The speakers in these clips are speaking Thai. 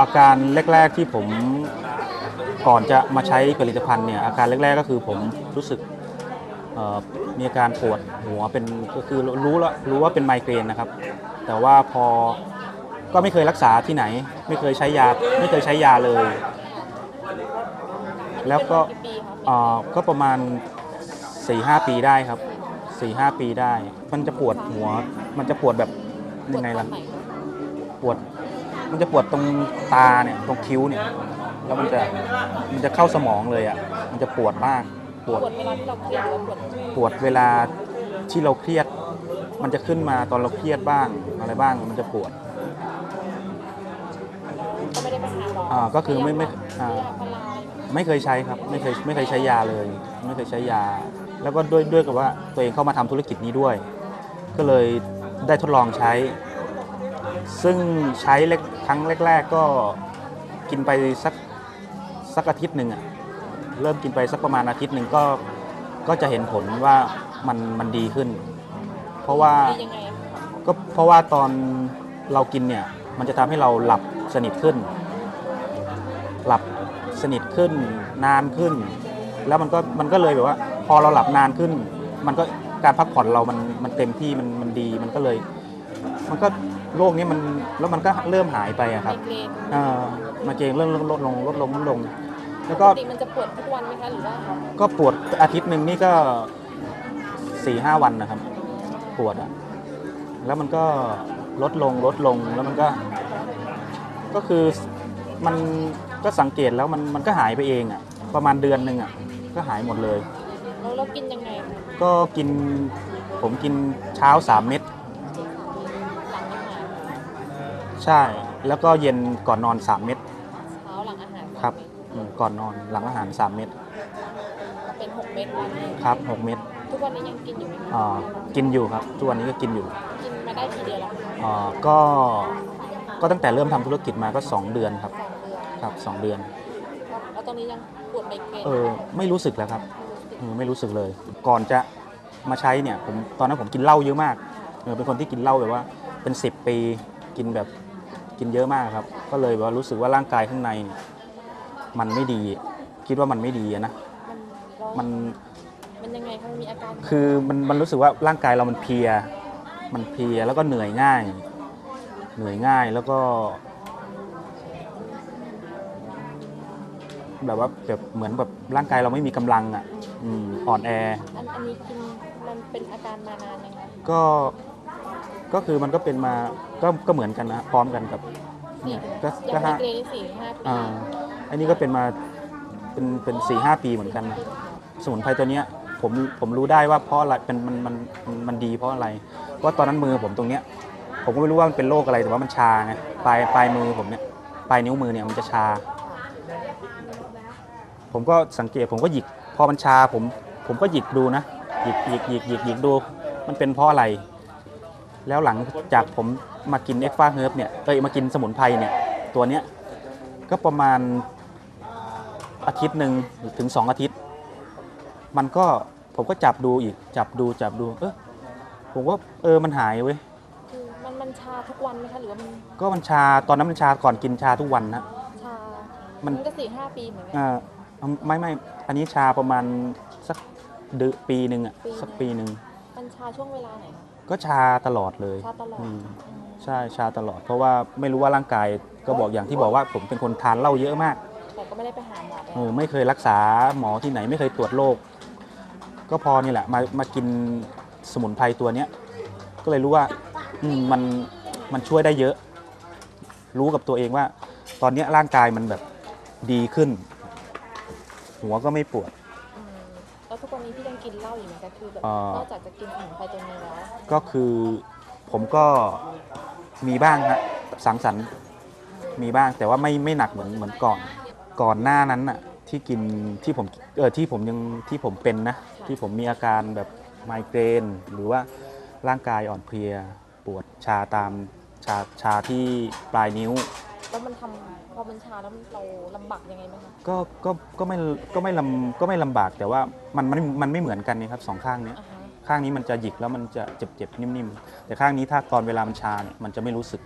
อาการแรก ๆที่ผมก่อนจะมาใช้ผลิตภัณฑ์เนี่ยอาการแรก ๆ ก็คือผมรู้สึกเอ่อมีอาการปวดหัวเป็นก็คือรู้แล้วรู้ว่าเป็นไมเกรนนะครับ แต่ว่าพอก็ไม่เคยรักษาที่ไหน ไม่เคยใช้ยาไม่เคยใช้ยาเลย แล้วก็เป็นมากี่ปีคะเอ่อก็ประมาณ4-5ปีได้ครับ4-5ปีได้ มันจะปวดหัว มันจะปวดแบบยังไงล่ะปวด ตอนหนคปวดมันจะปวดตรงตาเนี่ยตรงคิ้วเนี่ย แล้วมันจะมันจะเข้าสมองเลยอะ มันจะปวดมากปวดปวดเวลาที่เราเครียดหรือว่าปวดปวดเวลาที่เราเครียด มันจะขึ้นมาตอนเราเครียดบ้างอะไรบ้างมันจะปวดก็ไม่ได้ไปหาหมออ่าก็คือไม่ไม่ยาอ่ายาพาราอะไรแบบนี้ไม่เคยใช้ครับไม่เคยไม่เคยใช้ยาเลย ไม่เคยใช้ยา แล้วก็ด้วยด้วยกับว่าตัวเองเข้ามาทำธุรกิจนี้ด้วย ก็เลยได้ทดลองใช้ ซึ่งใช้เล็ก ครั้งแรก ๆ ก็กินไปสักสักอาทิตย์หนึ่งอะเริ่มกินไปสักประมาณอาทิตย์หนึ่งก็ก็จะเห็นผลว่ามันมันดีขึ้น เพราะว่าดียังไงอะคะก็เพราะว่าตอนเรากินเนี่ย มันจะทำให้เราหลับสนิทขึ้น หลับสนิทขึ้น นานขึ้น แล้วมันก็มันก็เลยแบบว่า พอเราหลับนานขึ้น มันก็การพักผ่อนเรามันมันเต็มที่มันมันดีมันก็เลย มันก็โรคนี้มันแล้วมันก็เริ่มหายไปอะครับไมเกรนเอ่อมาเกรงเริ่มลดลงลดลงลดลง แล้วปก็กติมันจะปวดทุกวันไหมคะหรือว่าก็ปวดอาทิตย์หนึ่งนี่ก็สี่ห้าวันนะครับ ปวดอะแล้วมันก็ลดลงลดลงแล้วมันก็ ก็คือมันก็สังเกตแล้วมันมันก็หายไปเองอะประมาณเดือนหนึ่งอะก็หายหมดเลยแล้วเรากินยังไงคะก็กินผมกินเช้าสามเม็ด หลังอาหาร ใช่ แล้วก็เย็นก่อนนอนสามเม็ดเช้าหลังอาหารครับอืมก่อนนอนหลังอาหารสามเม็ดเป็นหกเม็ดวันนี้ครับหกเม็ดทุกวันนี้ยังกินอยู่ไหมคะอ่ากินอยู่ครับทุกวันนี้ก็กินอยู่กินมาได้กี่เดือนแล้วคะอ่าก็ก็ตั้งแต่เริ่มทำธุรกิจมาก็ 2 เดือนครับสองเดือนครับสองเดือน แล้วตอนนี้ยังปวดไมเกรนเออไม่รู้สึกแล้วครับเออไม่รู้สึกเลย ก่อนจะมาใช้เนี่ยผมตอนนั้นผมกินเหล้าเยอะมากเออเป็นคนที่กินเหล้าแบบว่าเป็น 10 ปี กินแบบ กินเยอะมากครับ ก็เลยแบบว่ารู้สึกว่าร่างกายข้างในเนี่ยมันไม่ดี คิดว่ามันไม่ดีอะนะ มันมันมันยังไงคะมันมีอาการคือมันมันรู้สึกว่าร่างกายเรามันเพลีย มันเพลียแล้วก็เหนื่อยง่าย เหนื่อยง่ายแล้วก็ แบบว่าแบบเหมือนแบบร่างกายเราไม่มีกำลังอะ อืมอ่อนแอ อันอันนี้กินมันเป็นอาการมานานยังไงก็ ก็คือมันก็เป็นมาก็ก็เหมือนกันนะพร้อมกันกับสี่เนี่ยก็อก็ย่างไมห้าเกรนนี่สี่ห้าปีอ่าอันนี้ก็เป็นมาเป็นเป็นสี่ห้าปีเหมือนกันนะสมุนไพรตัวเนี้ยผมผมรู้ได้ว่าเพราะอะไรเป็นมันมันมันมันดีเพราะอะไรเพราะตอนนั้นมือผมตรงเนี้ย ผมก็ไม่รู้ว่ามันเป็นโรคอะไรแต่ว่ามันชาไงปลายปลายมือผมเนี่ยปลายนิ้วมือเนี่ยมันจะชา ผมก็สังเกตผมก็หยิกพอมันชาผมผมก็หยิกดูนะหยิกหยิกหยิกหยิกหยิกดู มันเป็นเพราะอะไร แล้วหลังจากผมมากินเอ็กฟ้าเฮิร์บเนี่ยเอ้ยมากินสมุนไพรเนี่ยตัวเนี้ยก็ประมาณอาทิตย์หนึ่งถึงสองอาทิตย์ มันก็ผมก็จับดูอีกจับดูจับดูเออผมว่าเออมันหายเว้ยคือมันมันชาทุกวันไหมคะหรือว่ามันก็มันชาตอนนั้นมันชาก่อนกินชาทุกวันนะ ชา มันมันก็สี่ห้าปีเหมือนกัน อ่าไม่ไม่อันนี้ชาประมาณสักเดือนปีหนึ่งอะปีหนึ่ง สักปีหนึ่งมันชาช่วงเวลาไหนคะ ก็ชาตลอดเลยชาตลอดอืมอืมใช่ชาตลอด เพราะว่าไม่รู้ว่าร่างกายก็บอกอย่างที่บอกว่าผมเป็นคนทานเหล้าเยอะมากแต่ก็ไม่ได้ไปหาหมอไปเออไม่เคยรักษาหมอที่ไหนไม่เคยตรวจโรคก็พอนี่แหละมามากินสมุนไพรตัวเนี้ยก็เลยรู้ว่าอืมมันมันช่วยได้เยอะ รู้กับตัวเองว่า ตอนเนี้ยร่างกายมันแบบดีขึ้น หัวก็ไม่ปวดอืม แล้วทุกวันนี้พี่ยังกินเหล้าอยู่ไหมคะคือแบบอ่านอกจากจะกินสมุนไพรตัวนี้แล้วก็คือผมก็มีบ้างฮะสังสรรค์มีบ้างแต่ว่าไม่ไม่หนักเหมือนเหมือนก่อน ก่อนหน้านั้นน่ะที่กินที่ผมเออที่ผมยังที่ผมเป็นนะ ที่ผมมีอาการแบบไมเกรน หรือว่าร่างกายอ่อนเพลีย ปวดชาตามชาชาที่ปลายนิ้ว แล้วมันทำพอมันชาแล้วมันเราลำบากยังไงไหมคะก็ก็ก็ไม่ก็ไม่ลำก็ไม่ลำบากแต่ว่ามันมันมันไม่เหมือนกันนี่ครับสองข้างเนี้ยอ่าฮะข้างนี้มันจะหยิกแล้วมันจะเจ็บๆนิ่มๆแต่ข้างนี้ถ้าตอนเวลามันชาเนี่ยมันจะไม่รู้สึก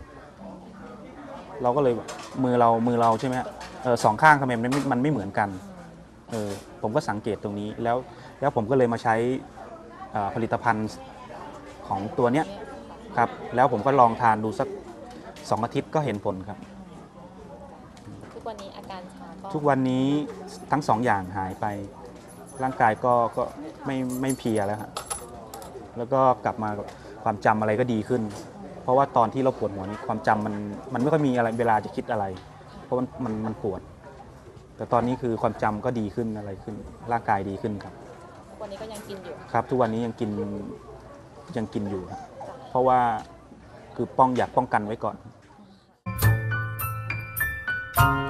เราก็เลยแบบมือเรามือเราใช่ไหมฮะเออสองข้างทำไมมันไม่มันไม่เหมือนกันเออผมก็สังเกตตรงนี้แล้วแล้วผมก็เลยมาใช้อ่าผลิตภัณฑ์ของตัวเนี้ยครับ แล้วผมก็ลองทานดูสักสองอาทิตย์ก็เห็นผลครับ ทุกวันนี้อาการชาก็ทุกวันนี้ทั้งสองอย่างหายไป ร่างกายก็ก็ไม่ไม่เพลียแล้วฮะแล้วก็กลับมาความจำอะไรก็ดีขึ้น เพราะว่าตอนที่เราปวดหัวนี้ความจำมันมันไม่ค่อยมีอะไรเวลาจะคิดอะไร เพราะมันมันมันปวด แต่ตอนนี้คือความจำก็ดีขึ้นอะไรขึ้น ร่างกายดีขึ้นครับ ทุกวันนี้ก็ยังกินอยู่ครับ ทุกวันนี้ยังกินยังกินอยู่ครับจ้ะเพราะว่าคือป้องอยากป้องกันไว้ก่อนค